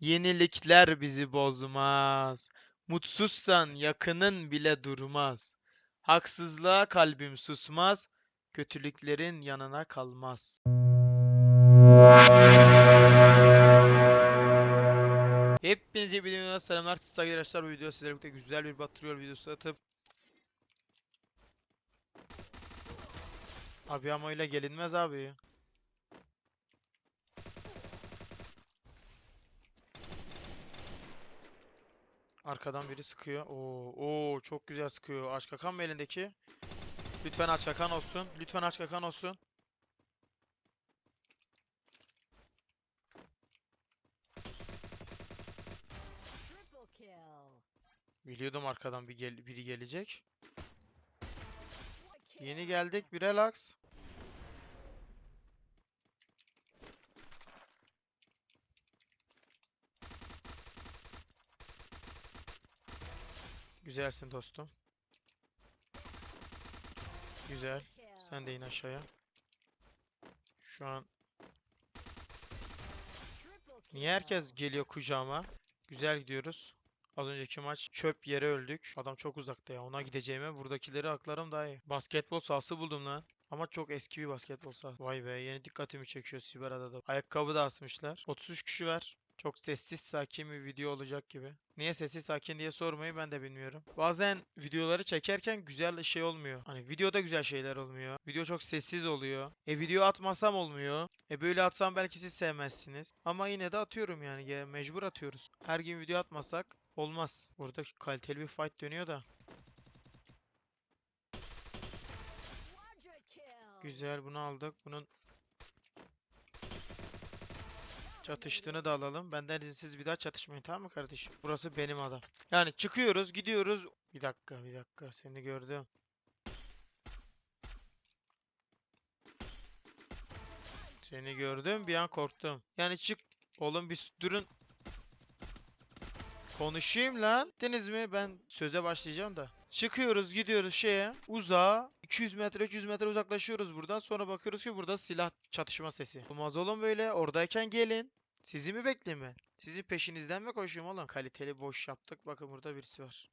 Yenilikler bizi bozmaz. Mutsuzsan yakının bile durmaz. Haksızlığa kalbim susmaz. Kötülüklerin yanına kalmaz. Hepinize bir videodan selamlar. Saygıdeğer arkadaşlar bu video sizlerle birlikte güzel bir batırıyor videosu atıp Abi ama öyle gelinmez abi. Arkadan biri sıkıyor. Oo, oo çok güzel sıkıyor. Aç kakan mı elindeki? Lütfen aç kakan olsun. Lütfen aç kakan olsun. Biliyordum arkadan bir gel biri gelecek. Yeni geldik. Bir relax. Güzelsin dostum. Güzel. Sen de in aşağıya. Şu an niye herkes geliyor kucağıma? Güzel gidiyoruz. Az önceki maç çöp yere öldük. Adam çok uzakta ya. Ona gideceğime buradakileri aklarım daha iyi. Basketbol sahası buldum lan. Ama çok eski bir basketbol sahası. Vay be yeni dikkatimi çekiyor Siberada da. Ayakkabı da asmışlar. 33 kişi var. Çok sessiz sakin bir video olacak gibi. Niye sessiz sakin diye sormayı ben de bilmiyorum. Bazen videoları çekerken güzel şey olmuyor. Hani videoda güzel şeyler olmuyor. Video çok sessiz oluyor. E video atmasam olmuyor. E böyle atsam belki siz sevmezsiniz. Ama yine de atıyorum yani. Ya Mecbur atıyoruz. Her gün video atmasak olmaz. Burada kaliteli bir fight dönüyor da. Güzel bunu aldık. Bunun çatıştığını da alalım. Benden izinsiz bir daha çatışmayın tamam mı kardeşim? Burası benim adam. Yani çıkıyoruz gidiyoruz. Bir dakika bir dakika seni gördüm. Seni gördüm bir an korktum. Yani çık. Oğlum bir durun. Konuşayım lan. Deniz mi? Ben söze başlayacağım da. Çıkıyoruz gidiyoruz şeye. Uzağa. 200 metre 300 metre uzaklaşıyoruz buradan. Sonra bakıyoruz ki burada silah çatışma sesi. Olmaz oğlum böyle. Oradayken gelin. Sizi mi bekleyeyim ben? Sizin peşinizden mi koşayım oğlum? Kaliteli boş yaptık. Bakın burada birisi var.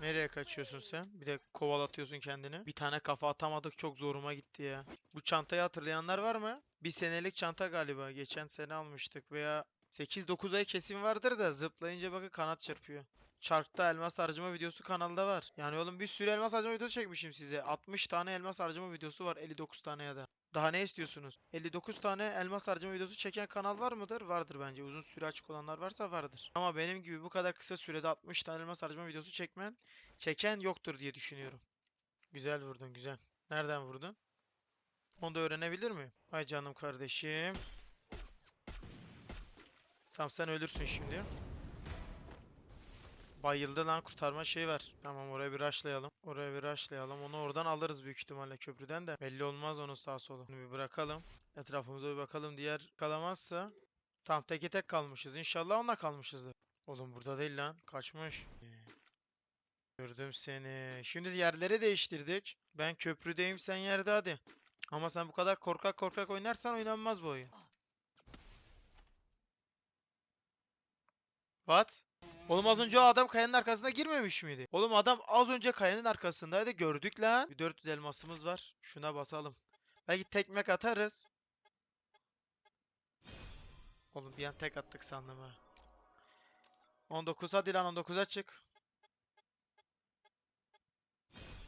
Nereye kaçıyorsun sen? Bir de kovalatıyorsun kendini. Bir tane kafa atamadık çok zoruma gitti ya. Bu çantayı hatırlayanlar var mı? Bir senelik çanta galiba. Geçen sene almıştık veya 8-9 ay kesin vardır da zıplayınca bakın kanat çırpıyor. Çarkta elmas harcama videosu kanalda var. Yani oğlum bir sürü elmas harcama videosu çekmişim size. 60 tane elmas harcama videosu var 59 tane ya da. Daha ne istiyorsunuz? 59 tane elmas harcama videosu çeken kanal var mıdır? Vardır bence. Uzun süre açık olanlar varsa vardır. Ama benim gibi bu kadar kısa sürede 60 tane elmas harcama videosu çekmen çeken yoktur diye düşünüyorum. Güzel vurdun güzel. Nereden vurdun? Onu da öğrenebilir miyim? Ay canım kardeşim. Tamam sen ölürsün şimdi. Bayıldı lan kurtarma şey var. Tamam oraya bir rushlayalım. Oraya bir rushlayalım. Onu oradan alırız büyük ihtimalle köprüden de. Belli olmaz onun sağ solu. Bunu bir bırakalım. Etrafımıza bir bakalım. Diğer kalamazsa. Tamam teke tek kalmışız. İnşallah onunla kalmışızdır. Oğlum burada değil lan. Kaçmış. Gördüm seni. Şimdi yerleri değiştirdik. Ben köprüdeyim sen yerde hadi. Ama sen bu kadar korkak korkak oynarsan oynanmaz bu oyun. What? Oğlum az önce o adam kayanın arkasına girmemiş miydi? Oğlum adam az önce kayanın arkasındaydı gördük lan. Bir 400 elmasımız var. Şuna basalım. Belki tekmek atarız. Oğlum bir an tek attık sandım ha. 19 hadi lan 19'a çık.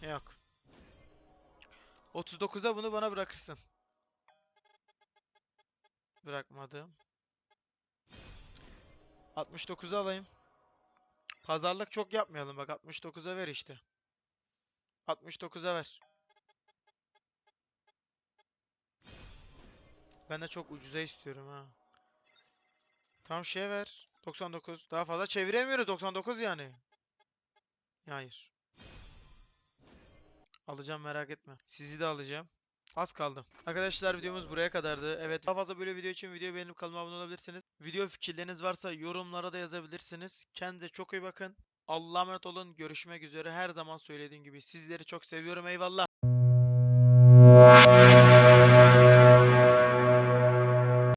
Yok. 39'a bunu bana bırakırsın. Bırakmadım. 69'a alayım. Pazarlık çok yapmayalım bak 69'a ver işte. 69'a ver. Ben de çok ucuza istiyorum ha. Tam şey ver. 99. Daha fazla çeviremiyoruz 99 yani. Hayır. Alacağım merak etme. Sizi de alacağım. Az kaldı. Arkadaşlar videomuz buraya kadardı. Evet daha fazla böyle video için videoyu beğenip kanalıma abone olabilirsiniz. Video fikirleriniz varsa yorumlara da yazabilirsiniz. Kendinize çok iyi bakın. Allah'a emanet olun. Görüşmek üzere. Her zaman söylediğim gibi sizleri çok seviyorum. Eyvallah.